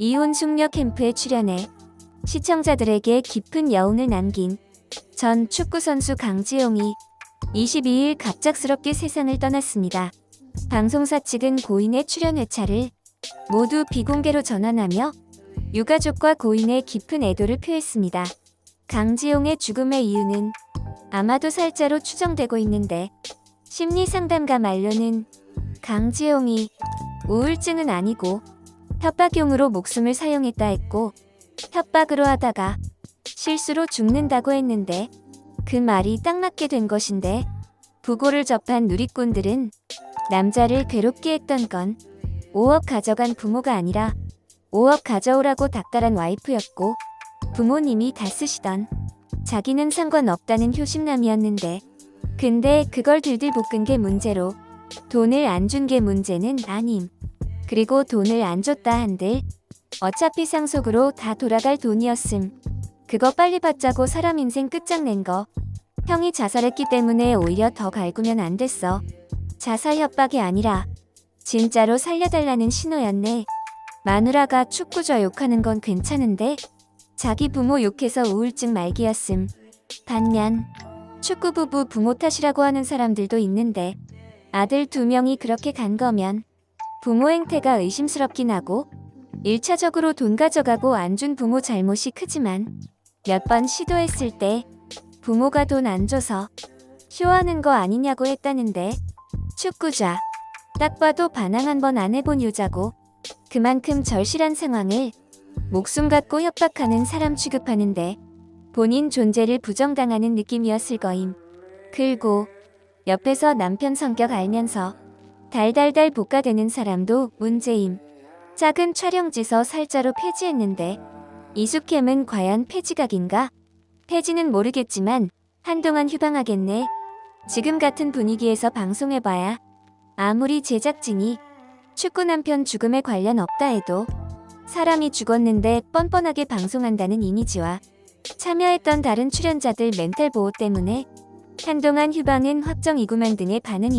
이혼 숙녀 캠프에 출연해 시청자들에게 깊은 여운을 남긴 전 축구선수 강지용이 22일 갑작스럽게 세상을 떠났습니다. 방송사 측은 고인의 출연 회차를 모두 비공개로 전환하며 유가족과 고인의 깊은 애도를 표했습니다. 강지용의 죽음의 이유는 아마도 살자로 추정되고 있는데 심리 상담가 말로는 강지용이 우울증은 아니고 협박용으로 목숨을 사용했다 했고 협박으로 하다가 실수로 죽는다고 했는데 그 말이 딱 맞게 된 것인데 부고를 접한 누리꾼들은 남자를 괴롭게 했던 건 5억 가져간 부모가 아니라 5억 가져오라고 닥달한 와이프였고 부모님이 다 쓰시던 자기는 상관없다는 효심남이었는데 근데 그걸 들들 볶은 게 문제로 돈을 안 준 게 문제는 아님. 그리고 돈을 안 줬다 한들 어차피 상속으로 다 돌아갈 돈이었음. 그거 빨리 받자고 사람 인생 끝장낸 거. 형이 자살했기 때문에 오히려 더 갈구면 안 됐어. 자살 협박이 아니라 진짜로 살려달라는 신호였네. 마누라가 축구저 욕하는 건 괜찮은데 자기 부모 욕해서 우울증 말기였음. 반면 축구 부부 부모 탓이라고 하는 사람들도 있는데 아들 두 명이 그렇게 간 거면 부모 행태가 의심스럽긴 하고 1차적으로 돈 가져가고 안 준 부모 잘못이 크지만 몇 번 시도했을 때 부모가 돈 안 줘서 쇼하는 거 아니냐고 했다는데 축구자 딱 봐도 반항 한 번 안 해본 여자고 그만큼 절실한 상황을 목숨 갖고 협박하는 사람 취급하는데 본인 존재를 부정당하는 느낌이었을 거임. 글고 옆에서 남편 성격 알면서 달달달 볶아대는 사람도 문제임. 작은 촬영지서 살자로 폐지했는데 이숙캠은 과연 폐지각인가? 폐지는 모르겠지만 한동안 휴방하겠네. 지금 같은 분위기에서 방송해봐야 아무리 제작진이 축구 남편 죽음에 관련 없다 해도 사람이 죽었는데 뻔뻔하게 방송한다는 이미지와 참여했던 다른 출연자들 멘탈 보호 때문에 한동안 휴방은 확정 이구만 등의 반응입니다.